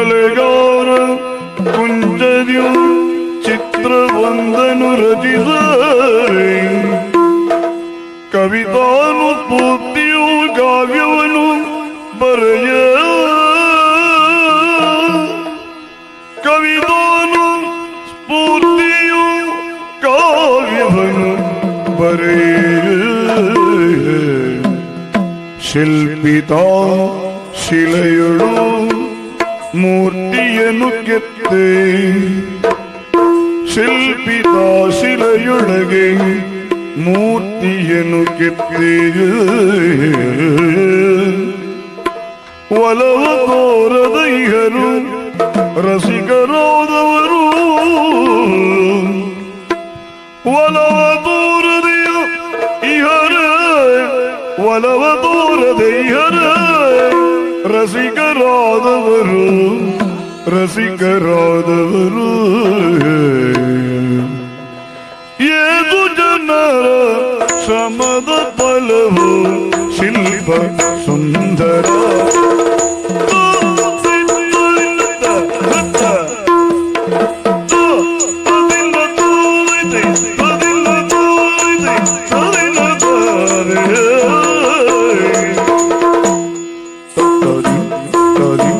ಕಲೆಗಾರ ಚಿತ್ರ ಚಿತ್ರವೊಂದನು ರಚಿಸರೆ ಕವಿತಾನು ಪೂರ್ತಿಯು ಕಾವ್ಯವನು ಬರೆಯ. ಕವಿತಾನು ಸ್ಫೂರ್ತಿಯು ಕಾವ್ಯವನು ಬರೆಯ. ಶಿಲ್ಪಿತ ಶಿಲೆಯಳು ಮೂರ್ತಿಯನ್ನು ಕೆತ್ತೆ ಶಿಲ್ಪಿತ ಶಿಲೆಯೊಳಗೆ ಮೂರ್ತಿಯನ್ನು ಕೆತ್ತೆ ಒಲವ ತೋರದ ಇಹರು ರಸಿಕರಾದವರು ಒಲವ ತೋರದೆಯ ಇಹರ ಒಲವ ತೋರದೆ ಇಹರ ரசிகராதவரும் ரசிகராதவரும். ஏது ஜனர சமத பலவும் சில்ப Love you, you.